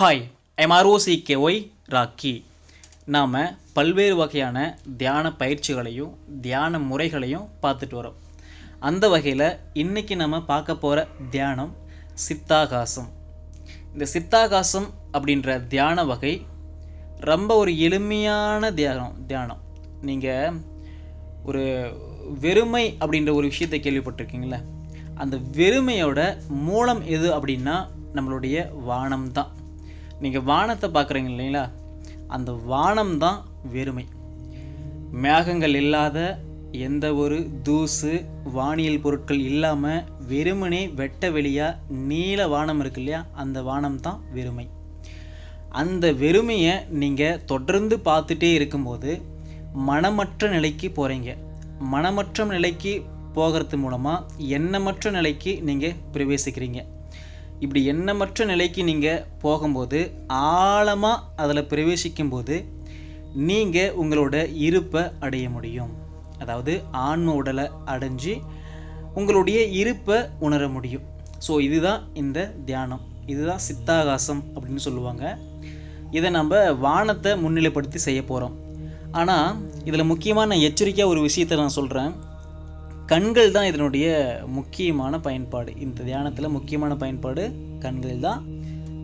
Hi I'm rakhi நாம் பல்வேறு வகையான தியான பயிற்சிகளையும் தியான முறைகளையும் பார்த்துட்டு வரோம். அந்த வகையில் இன்றைக்கி நம்ம பார்க்க போகிற தியானம் சித்தாகாசம். இந்த சித்தாகாசம் அப்படின்ற தியான வகை ரொம்ப ஒரு எளிமையான தியானம் தியானம். நீங்கள் ஒரு வெறுமை அப்படின்ற ஒரு விஷயத்தை கேள்விப்பட்டிருக்கீங்களே அந்த வெறுமையோட மூலம் எது அப்படின்னா நம்மளுடைய வானம் தான் நீங்கள் வானத்தை பார்க்குறீங்க இல்லைங்களா? அந்த வானம் தான் வெறுமை. மேகங்கள் இல்லாத எந்த ஒரு தூசு வானியல் பொருட்கள் இல்லாமல் வெறுமனே வெட்ட வெளியாக நீல வானம் இருக்கு இல்லையா? அந்த வானம் தான் வெறுமை. அந்த வெறுமையை நீங்கள் தொடர்ந்து பார்த்துட்டே இருக்கும்போது மனமற்ற நிலைக்கு போகிறீங்க மனமற்ற நிலைக்கு போகிறது மூலமாக எண்ணமற்ற நிலைக்கு நீங்கள் பிரவேசிக்கிறீங்க. இப்படி எண்ணமற்ற நிலைக்கு நீங்கள் போகும்போது ஆழமாக அதில் பிரவேசிக்கும்போது நீங்கள் உங்களோட இருப்பை அடைய முடியும். அதாவது ஆன்ம உடலை அடைஞ்சு உங்களுடைய இருப்பை உணர முடியும். ஸோ இதுதான் இந்த தியானம். இதுதான் சித்தாகாசம் அப்படின்னு சொல்லுவாங்க. இதை நம்ம வானத்தை முன்னிலைப்படுத்தி செய்ய போகிறோம் ஆனால் இதில் முக்கியமான எச்சரிக்கையாக ஒரு விஷயத்தை நான் சொல்கிறேன் கண்கள் தான் இதனுடைய முக்கியமான பயன்பாடு. இந்த தியானத்தில் முக்கியமான பயன்பாடு கண்கள் தான்.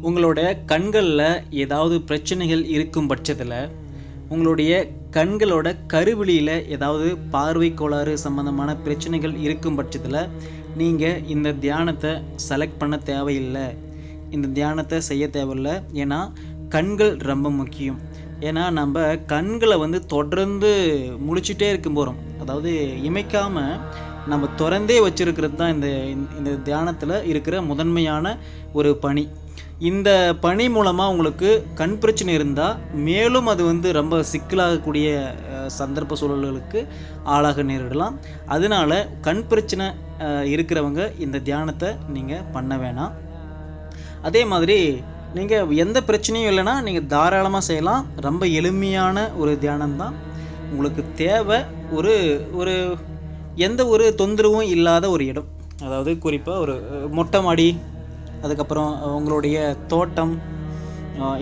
உங்களோட கண்களில் ஏதாவது பிரச்சனைகள் இருக்கும் பட்சத்தில் உங்களுடைய கண்களோட கருவிழியில் ஏதாவது பார்வை கோளாறு சம்பந்தமான பிரச்சனைகள் இருக்கும் பட்சத்தில் நீங்கள் இந்த தியானத்தை செலக்ட் பண்ண தேவையில்லை. இந்த தியானத்தை செய்ய தேவையில்லை. ஏன்னா கண்கள் ரொம்ப முக்கியம். ஏன்னா நம்ம கண்களை வந்து தொடர்ந்து முடிச்சுட்டே இருக்கும் போகிறோம் அதாவது இமைக்காமல் நம்ம திறந்தே வச்சுருக்கிறது தான் இந்த இந்த தியானத்தில் இருக்கிற முதன்மையான ஒரு பணி. இந்த பணி மூலமாக உங்களுக்கு கண் பிரச்சனை இருந்தால் மேலும் அது வந்து ரொம்ப சிக்கலாகக்கூடிய சந்தர்ப்ப சூழல்களுக்கு ஆளாக நேரிடலாம். அதனால கண் பிரச்சனை இருக்கிறவங்க இந்த தியானத்தை நீங்கள் பண்ண வேணாம். அதே மாதிரி நீங்கள் எந்த பிரச்சனையும் இல்லைன்னா நீங்கள் தாராளமாக செய்யலாம். ரொம்ப எளிமையான ஒரு தியானம் தான் உங்களுக்கு தேவை ஒரு ஒரு எந்த ஒரு தொந்தரவும் இல்லாத ஒரு இடம். அதாவது குறிப்பாக ஒரு மொட்டை மாடி அதுக்கப்புறம் உங்களுடைய தோட்டம்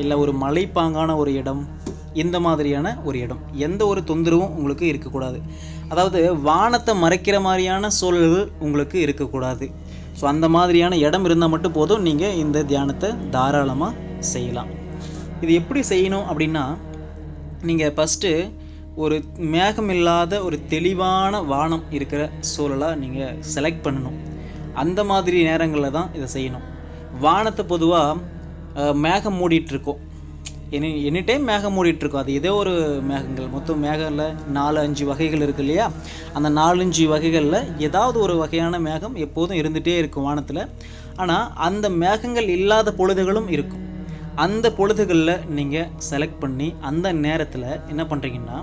இல்லை ஒரு மலைப்பாங்கான ஒரு இடம் இந்த மாதிரியான ஒரு இடம். எந்த ஒரு தொந்தரவும் உங்களுக்கு இருக்கக்கூடாது. அதாவது வானத்தை மறைக்கிற மாதிரியான சூழல்கள் உங்களுக்கு இருக்கக்கூடாது. ஸோ அந்த மாதிரியான இடம் இருந்தால் மட்டும் போதும். நீங்கள் இந்த தியானத்தை தாராளமாக செய்யலாம். இது எப்படி செய்யணும் அப்படின்னா நீங்கள் ஃபஸ்ட்டு ஒரு மேகம் இல்லாத ஒரு தெளிவான வானம் இருக்கிற சூழலாக நீங்கள் செலக்ட் பண்ணணும். அந்த மாதிரி நேரங்களில் தான் இதை செய்யணும். வானத்தை பொதுவாக மேகம் மூடிட்டுருக்கோம் எனி எனி டைம் மேகம் மூடிட்டு இருக்கும் அது ஏதோ ஒரு மேகங்கள். மொத்தம் மேகங்களில் நாலு அஞ்சு வகைகள் இருக்கு இல்லையா? அந்த நாலஞ்சு வகைகளில் ஏதாவது ஒரு வகையான மேகம் எப்போதும் இருந்துகிட்டே இருக்கும் வானத்தில். ஆனால் அந்த மேகங்கள் இல்லாத பொழுதுகளும் இருக்கும். அந்த பொழுதுகளில் நீங்கள் செலக்ட் பண்ணி அந்த நேரத்தில் என்ன பண்ணுறீங்கன்னா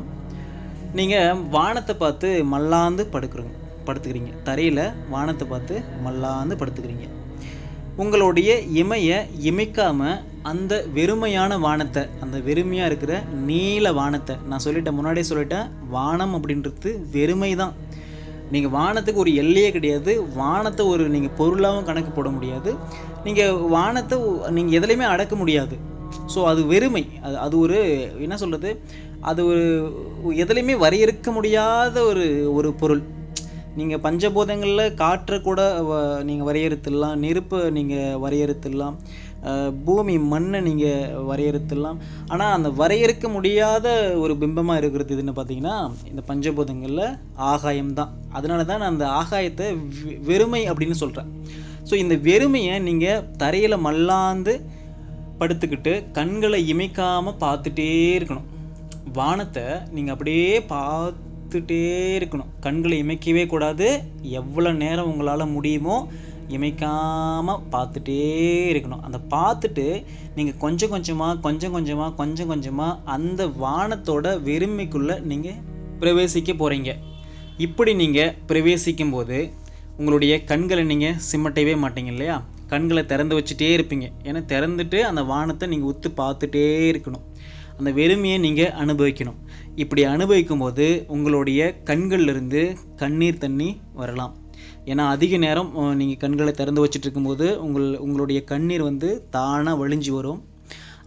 நீங்கள் வானத்தை பார்த்து மல்லாந்து படுக்கிறீங்க. படுத்துக்கிறீங்க. தரையில் வானத்தை பார்த்து மல்லாந்து படுத்துக்கிறீங்க. உங்களுடைய இமையை இமைக்காமல் அந்த வெறுமையான வானத்தை அந்த வெறுமையாக இருக்கிற நீல வானத்தை நான் சொல்லிட்டேன் முன்னாடியே சொல்லிட்டேன் வானம் அப்படின்றது வெறுமை தான் நீங்கள் வானத்துக்கு ஒரு எல்லையே கிடையாது வானத்தை ஒரு நீங்கள் பொருளாகவும் கணக்கு போட முடியாது. நீங்கள் வானத்தை நீங்கள் எதுலையுமே அடக்க முடியாது. ஸோ அது வெறுமை. அது அது ஒரு என்ன சொல்கிறது அது ஒரு எதுலையுமே வரையறுக்க முடியாத ஒரு ஒரு பொருள். நீங்கள் பஞ்சபூதங்களில் காற்றை கூட நீங்கள் வரையறுத்துடலாம் நெருப்பை நீங்கள் வரையறுத்துடலாம். பூமி மண்ணை நீங்கள் வரையறுத்துடலாம். ஆனால் அந்த வரையறுக்க முடியாத ஒரு பிம்பமாக இருக்கிறது இதுன்னு பார்த்தீங்கன்னா இந்த பஞ்சபூதங்களில் ஆகாயம் தான் அதனால தான் நான் அந்த ஆகாயத்தை வெறுமை அப்படின்னு சொல்கிறேன் ஸோ இந்த வெறுமையை நீங்கள் தரையில் மல்லாந்து படுத்துக்கிட்டு கண்களை இமைக்காமல் பார்த்துட்டே இருக்கணும். வானத்தை நீங்கள் அப்படியே பார்த்துட்டே இருக்கணும். கண்களை இமைக்கவே கூடாது. எவ்வளோ நேரம் உங்களால் முடியுமோ இமைக்காமல் பார்த்துட்டே இருக்கணும். அந்த பார்த்துட்டு நீங்கள் கொஞ்சம் கொஞ்சமாக கொஞ்சம் கொஞ்சமாக கொஞ்சம் கொஞ்சமாக அந்த வானத்தோட வெறுமைக்குள்ளே நீங்கள் பிரவேசிக்க போகிறீங்க இப்படி நீங்கள் பிரவேசிக்கும் போது உங்களுடைய கண்களை நீங்கள் சிம்மட்டவே மாட்டீங்க இல்லையா? கண்களை திறந்து வச்சுட்டே இருப்பீங்க. ஏன்னா திறந்துட்டு அந்த வானத்தை நீங்கள் உத்து பார்த்துட்டே இருக்கணும். அந்த வெறுமையை நீங்கள் அனுபவிக்கணும். இப்படி அனுபவிக்கும் போது உங்களுடைய கண்கள்லேருந்து கண்ணீர் தண்ணி வரலாம். ஏன்னா அதிக நேரம் நீங்கள் கண்களை திறந்து வச்சுட்டு இருக்கும்போது உங்கள் உங்களுடைய கண்ணீர் வந்து தானாக வழிஞ்சு வரும்.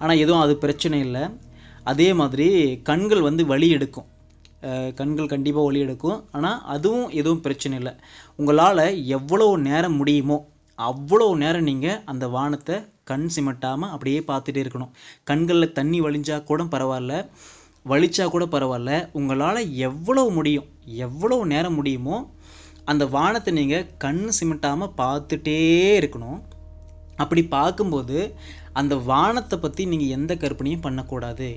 ஆனால் எதுவும் அது பிரச்சனை இல்லை. அதே மாதிரி கண்கள் வந்து வலி எடுக்கும். கண்கள் கண்டிப்பாக ஒளி எடுக்கும். ஆனால் அதுவும் எதுவும் பிரச்சனை இல்லை. உங்களால் எவ்வளோ நேரம் முடியுமோ அவ்வளோ நேரம் நீங்கள் அந்த வானத்தை கண் சிமட்டாமல் அப்படியே பார்த்துட்டே இருக்கணும். கண்களில் தண்ணி வழிஞ்சா கூட பரவாயில்ல வலிச்சா கூட பரவாயில்ல. உங்களால் எவ்வளோ முடியும் எவ்வளோ நேரம் முடியுமோ அந்த வானத்தை நீங்கள் கண் சிமிட்டாமல் பார்த்துட்டே இருக்கணும். அப்படி பார்க்கும்போது அந்த வானத்தை பற்றி நீங்கள் எந்த கற்பனையும் பண்ணக்கூடாது.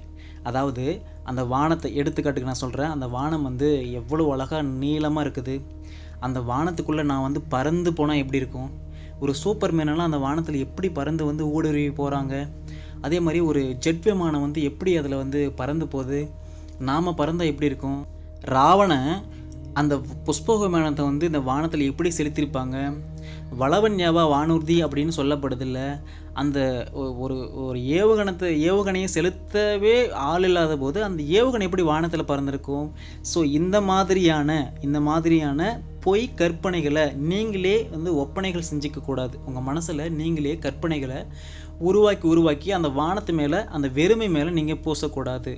அதாவது அந்த வானத்தை எடுத்துக்காட்டுக்கு நான் சொல்கிறேன் அந்த வானம் வந்து எவ்வளோ அழகாக நீளமாக இருக்குது. அந்த வானத்துக்குள்ளே நான் வந்து பறந்து போனால் எப்படி இருக்கும்? ஒரு சூப்பர் மேனெல்லாம் அந்த வானத்தில் எப்படி பறந்து வந்து ஊடுருவி போகிறாங்க அதே மாதிரி ஒரு ஜெட் விமானம் வந்து எப்படி அதில் வந்து பறந்து போகுது? நாம் பறந்தால் எப்படி இருக்கும்? ராவணன் அந்த புஷ்ப விமானத்தை வந்து இந்த வானத்தில் எப்படி செலுத்தியிருப்பாங்க வளவன் ஞாபா வானூர்தி அப்படின்னு சொல்லப்படுதில்ல. அந்த ஒ- ஒரு ஒரு ஏவுகணத்தை ஏவுகணையை செலுத்தவே ஆள் இல்லாத போது அந்த ஏவுகணை எப்படி வானத்தில் பறந்திருக்கும்? ஸோ இந்த மாதிரியான இந்த மாதிரியான பொய் கற்பனைகளை நீங்களே வந்து ஒப்பனைகள் செஞ்சிக்க கூடாது உங்கள் மனசில் நீங்களே கற்பனைகளை உருவாக்கி உருவாக்கி அந்த வானத்து மேலே அந்த வெறுமை மேலே நீங்கள் பூசக்கூடாது.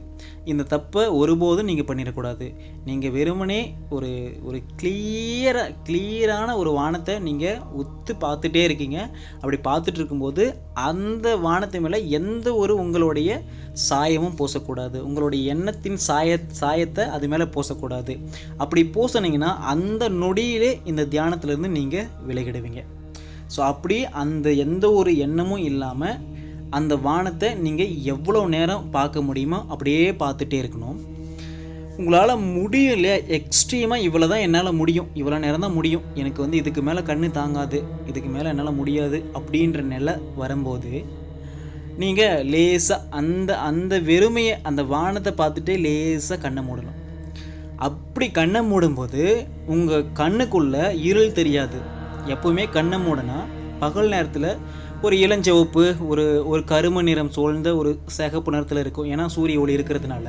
இந்த தப்பை ஒருபோதும் நீங்கள் பண்ணிடக்கூடாது. நீங்கள் வெறுமனே ஒரு ஒரு கிளியராக கிளியரான ஒரு வானத்தை நீங்கள் உத்து பார்த்துட்டே இருக்கீங்க. அப்படி பார்த்துட்டு இருக்கும்போது அந்த வானத்து மேலே எந்த ஒரு உங்களுடைய சாயமும் பூசக்கூடாது. உங்களுடைய எண்ணத்தின் சாய சாயத்தை அது மேலே பூசக்கூடாது. அப்படி பூசினீங்கன்னா அந்த நொடியிலே இந்த தியானத்திலேருந்து நீங்கள் விலகிடுவீங்க. ஸோ அப்படி அந்த எந்த ஒரு எண்ணமும் இல்லாமல் அந்த வானத்தை நீங்கள் எவ்வளோ நேரம் பார்க்க முடியுமோ அப்படியே பார்த்துட்டே இருக்கணும். உங்களால் முடியும் இல்லையா எக்ஸ்ட்ரீமாக இவ்வளோ தான் என்னால் முடியும். இவ்வளோ நேரம் தான் முடியும். எனக்கு வந்து இதுக்கு மேலே கண்ணு தாங்காது. இதுக்கு மேலே என்னால் முடியாது அப்படின்ற நிலை வரும்போது நீங்கள் லேசாக அந்த அந்த வெறுமையை அந்த வானத்தை பார்த்துட்டே லேசாக கண்ணை மூடணும். அப்படி கண்ணை மூடும்போது உங்கள் கண்ணுக்குள்ளே இருள் தெரியாது. எப்போவுமே கண்ணை மூடனா பகல் நேரத்தில் ஒரு இளஞ்சிவப்பு ஒரு ஒரு கரும நிறம் சூழ்ந்த ஒரு சிகப்பு நிறத்தில் இருக்கும். ஏன்னா சூரிய ஒளி இருக்கிறதுனால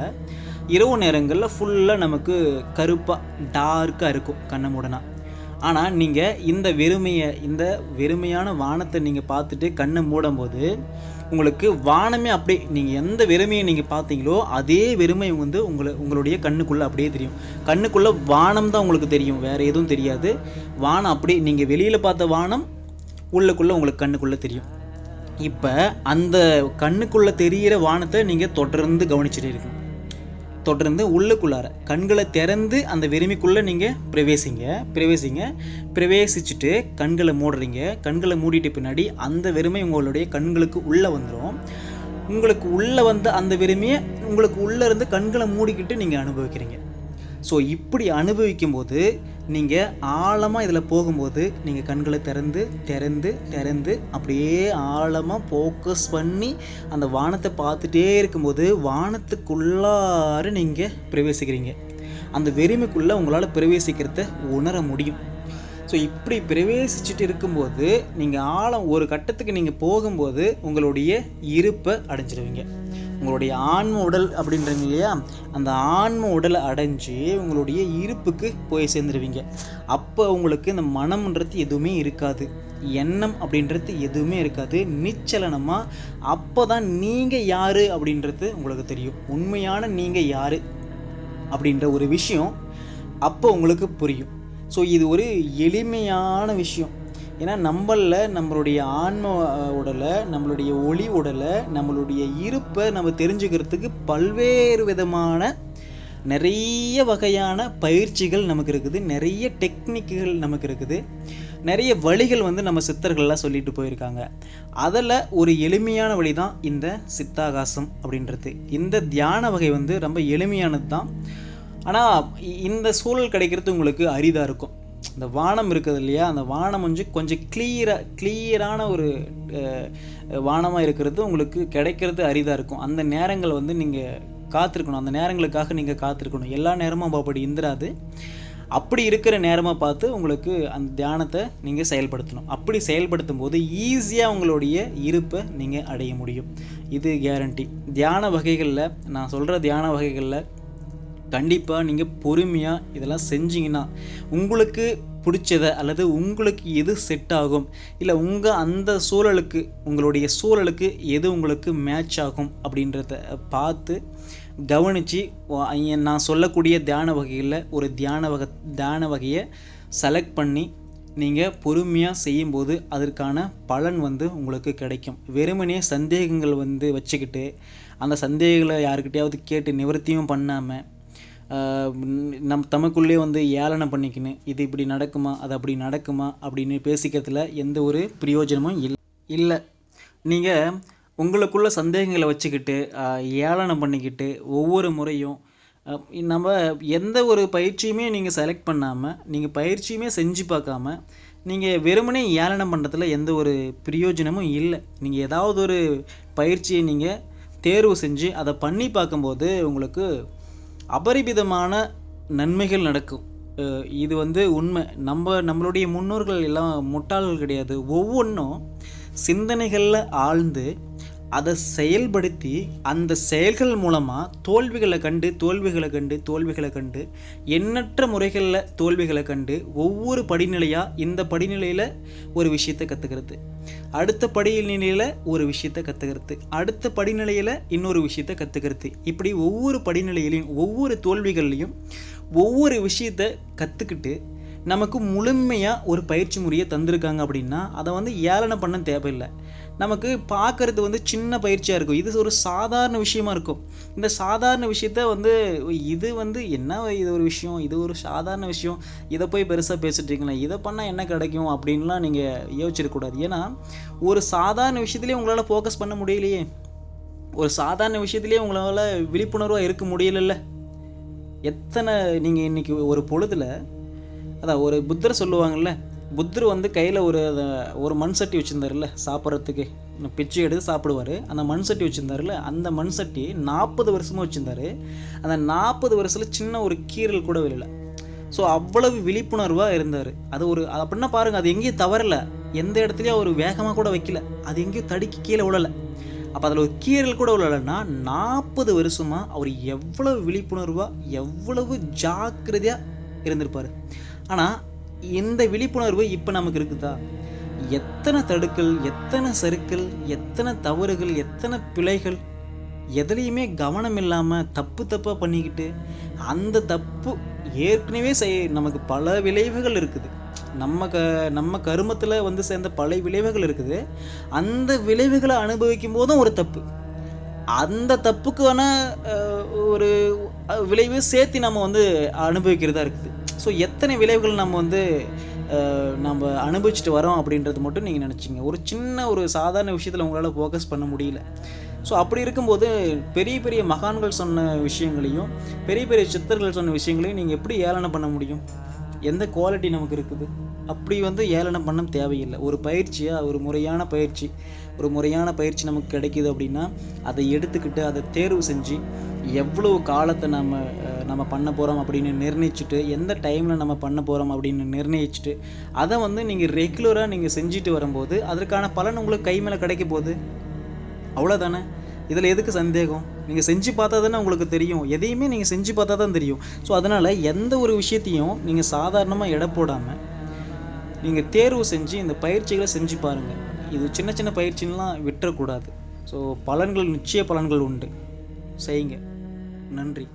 இரவு நேரங்களில் ஃபுல்லாக நமக்கு கருப்பாக டார்க்காக இருக்கும் கண்ணை மூடனா. ஆனால் நீங்கள் இந்த வெறுமையை இந்த வெறுமையான வானத்தை நீங்கள் பார்த்துட்டு கண்ணை மூடும்போது உங்களுக்கு வானமே அப்படியே நீங்கள் எந்த வெறுமையை நீங்கள் பார்த்தீங்களோ அதே வெறுமை வந்து உங்களை உங்களுடைய கண்ணுக்குள்ளே அப்படியே தெரியும். கண்ணுக்குள்ளே வானம் தான் உங்களுக்கு தெரியும் வேறு எதுவும் தெரியாது. வானம் அப்படியே நீங்கள் வெளியில் பார்த்த வானம் உள்ளுக்குள்ளே உங்களுக்கு கண்ணுக்குள்ளே தெரியும். இப்போ அந்த கண்ணுக்குள்ளே தெரிகிற வானத்தை நீங்கள் தொடர்ந்து கவனிச்சுட்டே இருக்கணும். தொடர்ந்து உள்ளுக்குள்ளார கண்களை திறந்து அந்த வெறுமைக்குள்ளே நீங்கள் பிரவேசிங்க. பிரவேசிங்க. பிரவேசிச்சுட்டு கண்களை மூடுறீங்க. கண்களை மூடிட்டு பின்னாடி அந்த வெறுமை உங்களுடைய கண்களுக்கு உள்ளே வந்துடும் உங்களுக்கு உள்ளே வந்த அந்த வெறுமையை உங்களுக்கு உள்ளே இருந்து கண்களை மூடிக்கிட்டு நீங்கள் அனுபவிக்கிறீங்க. ஸோ இப்படி அனுபவிக்கும் போது நீங்கள் ஆழமாக இதில் போகும்போது நீங்கள் கண்களை திறந்து திறந்து திறந்து அப்படியே ஆழமாக ஃபோக்கஸ் பண்ணி அந்த வானத்தை பார்த்துட்டே இருக்கும்போது வானத்துக்குள்ளார நீங்கள் பிரவேசிக்கிறீங்க. அந்த வெறுமைக்குள்ளே உங்களால் பிரவேசிக்கிறத உணர முடியும். ஸோ இப்படி பிரவேசிச்சுட்டு இருக்கும்போது நீங்கள் ஆழம் ஒரு கட்டத்துக்கு நீங்கள் போகும்போது உங்களுடைய இருப்பை அடைஞ்சிடுவீங்க உங்களுடைய ஆன்ம உடல் அப்படின்றீங்க இல்லையா? அந்த ஆன்ம உடலை அடைஞ்சு உங்களுடைய இருப்புக்கு போய் சேர்ந்துருவீங்க. அப்போ உங்களுக்கு இந்த மனம்ன்றது எதுவுமே இருக்காது. எண்ணம் அப்படின்றது எதுவுமே இருக்காது. நிச்சலனமாக அப்போ தான் நீங்கள் யார் அப்படின்றது உங்களுக்கு தெரியும். உண்மையான நீங்கள் யார் அப்படின்ற ஒரு விஷயம் அப்போ உங்களுக்கு புரியும். ஸோ இது ஒரு எளிமையான விஷயம். ஏன்னா நம்மளில் நம்மளுடைய ஆன்ம உடலை நம்மளுடைய ஒளி உடலை நம்மளுடைய இருப்பை நம்ம தெரிஞ்சுக்கிறதுக்கு பல்வேறு விதமான நிறைய வகையான பயிற்சிகள் நமக்கு இருக்குது. நிறைய டெக்னிக்குகள் நமக்கு இருக்குது. நிறைய வழிகள் வந்து நம்ம சித்தர்கள்லாம் சொல்லிட்டு போயிருக்காங்க. அதில் ஒரு எளிமையான வழி தான் இந்த சித்தாகாசம் அப்படின்றது. இந்த தியான வகை வந்து ரொம்ப எளிமையானது தான். ஆனால் இந்த சூழல் கிடைக்கிறது உங்களுக்கு அரிதாக இருக்கும். இந்த வானம் இருக்குது இல்லையா? அந்த வானம் வந்து கொஞ்சம் கிளியராக கிளியரான ஒரு வானமாக இருக்கிறது உங்களுக்கு கிடைக்கிறது அரிதாக இருக்கும். அந்த நேரங்கள் வந்து நீங்கள் காத்திருக்கணும். அந்த நேரங்களுக்காக நீங்கள் காத்திருக்கணும். எல்லா நேரமும் அப்படி இந்திராது. அப்படி இருக்கிற நேரமாக பார்த்து உங்களுக்கு அந்த தியானத்தை நீங்கள் செயல்படுத்தணும். அப்படி செயல்படுத்தும் போது ஈஸியாக உங்களுடைய இருப்பை நீங்கள் அடைய முடியும். இது கேரண்டி தியான வகைகளில் நான் சொல்கிற தியான வகைகளில் கண்டிப்பாக நீங்கள் பொறுமையாக இதெல்லாம் செஞ்சீங்கன்னா உங்களுக்கு பிடிச்சத அல்லது உங்களுக்கு எது செட் ஆகும்? இல்லை உங்கள் அந்த சூழலுக்கு உங்களுடைய சூழலுக்கு எது உங்களுக்கு மேட்ச் ஆகும்? அப்படின்றத பார்த்து கவனித்து நான் சொல்லக்கூடிய தியான வகையில் ஒரு தியான வகை தியான வகையை செலக்ட் பண்ணி நீங்கள் பொறுமையாக செய்யும்போது அதற்கான பலன் வந்து உங்களுக்கு கிடைக்கும். வெறுமனே சந்தேகங்கள் வந்து வச்சுக்கிட்டு அந்த சந்தேகங்களை யாருக்கிட்டையாவது கேட்டு நிவர்த்தியும் பண்ணாமல் நம் தமக்குள்ளே வந்து ஏளனம் பண்ணிக்கின்னு இது இப்படி நடக்குமா அது அப்படி நடக்குமா அப்படின்னு பேசிக்கிறதுல எந்த ஒரு பிரயோஜனமும் இல் இல்லை. நீங்கள் உங்களுக்குள்ள சந்தேகங்களை வச்சுக்கிட்டு ஏளனம் பண்ணிக்கிட்டு ஒவ்வொரு முறையும் நம்ம எந்த ஒரு பயிற்சியுமே நீங்கள் செலக்ட் பண்ணாமல் நீங்கள் பயிற்சியுமே செஞ்சு பார்க்காம நீங்கள் வெறுமனே ஏளனம் பண்ணுறதுல எந்த ஒரு பிரயோஜனமும் இல்லை. நீங்கள் ஏதாவது ஒரு பயிற்சியை நீங்கள் தேர்வு செஞ்சு அதை பண்ணி பார்க்கும்போது உங்களுக்கு அபரிமிதமான நன்மைகள் நடக்கும். இது வந்து உண்மை. நம்ம நம்மளுடைய முன்னோர்கள் எல்லாம் முட்டாள்கள் கிடையாது. ஒவ்வொன்றும் சிந்தனைகளில் ஆழ்ந்து அதை செயல்படுத்தி அந்த செயல்கள் மூலமாக தோல்விகளை கண்டு தோல்விகளை கண்டு தோல்விகளை கண்டு எண்ணற்ற முறைகளில் தோல்விகளை கண்டு ஒவ்வொரு படிநிலையாக இந்த படிநிலையில் ஒரு விஷயத்தை கற்றுக்கிறது அடுத்த படிநிலையில் ஒரு விஷயத்தை கற்றுக்கிறது அடுத்த படிநிலையில் இன்னொரு விஷயத்தை கற்றுக்கிறது இப்படி ஒவ்வொரு படிநிலையிலையும் ஒவ்வொரு தோல்விகள்லையும் ஒவ்வொரு விஷயத்தை கற்றுக்கிட்டு நமக்கு முழுமையாக ஒரு பயிற்சி முறையை தந்திருக்காங்க அப்படின்னா அதை வந்து ஏளனை பண்ண தேவையில்லை. நமக்கு பார்க்கறது வந்து சின்ன பயிற்சியாக இருக்கும். இது ஒரு சாதாரண விஷயமா இருக்கும். இந்த சாதாரண விஷயத்த வந்து இது வந்து என்ன இது ஒரு விஷயம்? இது ஒரு சாதாரண விஷயம். இதை போய் பெருசாக பேசிட்டீங்களா இதை பண்ணால் என்ன கிடைக்கும்? அப்படின்லாம் நீங்கள் யோசிச்சிடக்கூடாது ஏன்னா ஒரு சாதாரண விஷயத்துலேயே உங்களால் ஃபோக்கஸ் பண்ண முடியலையே. ஒரு சாதாரண விஷயத்துலேயே உங்களால் விழிப்புணர்வாக இருக்க முடியலல்ல. எத்தனை நீங்கள் இன்றைக்கி ஒரு பொழுதில் அதான் ஒரு புத்தர் சொல்லுவாங்கல்ல புத்தர் வந்து கையில் ஒரு ஒரு மண் சட்டி வச்சுருந்தாருல்ல சாப்பிட்றதுக்கு. பிச்சை எடுத்து சாப்பிடுவார். அந்த மண் சட்டி வச்சுருந்தாருல்ல அந்த மண் சட்டி நாற்பது வருஷமாக வச்சுருந்தாரு. அந்த நாற்பது வருஷத்தில் சின்ன ஒரு கீறல் கூட வெளியில் ஸோ அவ்வளவு விழிப்புணர்வாக இருந்தார். அது ஒரு அப்படின்னா பாருங்கள் அது எங்கேயும் தவறலை. எந்த இடத்துலையும் அவர் வேகமாக கூட வைக்கல. அது எங்கேயும் தடுக்கி கீழே விழலை. அப்போ அதில் ஒரு கீறல் கூட விழலைன்னா நாற்பது வருஷமாக அவர் எவ்வளவு விழிப்புணர்வாக எவ்வளவு ஜாக்கிரதையாக இருந்திருப்பார். ஆனால் இந்த விழிப்புணர்வு இப்போ நமக்கு இருக்குதா? எத்தனை தடுக்கல் எத்தனை சறுக்கல் எத்தனை தவறுகள் எத்தனை பிழைகள் எதுலேயுமே கவனம் இல்லாமல் தப்பு தப்பாக பண்ணிக்கிட்டு அந்த தப்பு ஏற்கனவே செய் நமக்கு பல விளைவுகள் இருக்குது. நம்ம க நம்ம கருமத்தில் வந்து சேர்ந்த பல விளைவுகள் இருக்குது. அந்த விளைவுகளை அனுபவிக்கும் போதும் ஒரு தப்பு. அந்த தப்புக்கான ஒரு விளைவு சேர்த்து நம்ம வந்து அனுபவிக்கிறதா இருக்குது. ஸோ எத்தனை விளைவுகள் நம்ம வந்து நம்ம அனுபவிச்சுட்டு வரோம் அப்படின்றது மட்டும் நீங்கள் நினச்சிங்க. ஒரு சின்ன ஒரு சாதாரண விஷயத்தில் உங்களால் ஃபோக்கஸ் பண்ண முடியல. ஸோ அப்படி இருக்கும்போது பெரிய பெரிய மகான்கள் சொன்ன விஷயங்களையும் பெரிய பெரிய சித்தர்கள் சொன்ன விஷயங்களையும் நீங்கள் எப்படி ஏளனம் பண்ண முடியும்? எந்த குவாலிட்டி நமக்கு இருக்குது? அப்படி வந்து ஏளனம் பண்ண தேவையில்லை. ஒரு பயிற்சியாக ஒரு முறையான பயிற்சி ஒரு முறையான பயிற்சி நமக்கு கிடைக்குது அப்படின்னா அதை எடுத்துக்கிட்டு அதை தேர்வு செஞ்சு எவ்வளவு காலத்தை நம்ம நம்ம பண்ண போகிறோம் அப்படின்னு நிர்ணயிச்சுட்டு எந்த டைமில் நம்ம பண்ண போகிறோம் அப்படின்னு நிர்ணயிச்சுட்டு அதை வந்து நீங்கள் ரெகுலராக நீங்கள் செஞ்சுட்டு வரும்போது அதற்கான பலன் உங்களுக்கு கை மேலே கிடைக்க போகுது. அவ்வளோதானே இதில் எதுக்கு சந்தேகம்? நீங்கள் செஞ்சு பார்த்தா தானே உங்களுக்கு தெரியும். எதையுமே நீங்கள் செஞ்சு பார்த்தா தான் தெரியும். ஸோ அதனால் எந்த ஒரு விஷயத்தையும் நீங்கள் சாதாரணமாக எடை போடாமல் நீங்கள் தேர்வு செஞ்சு இந்த பயிற்சிகளை செஞ்சு பாருங்கள் இது சின்ன சின்ன பயிற்சின்லாம் விட்டுறக்கூடாது. ஸோ பலன்கள் நிச்சய பலன்கள் உண்டு. செய்யுங்க. நன்றி.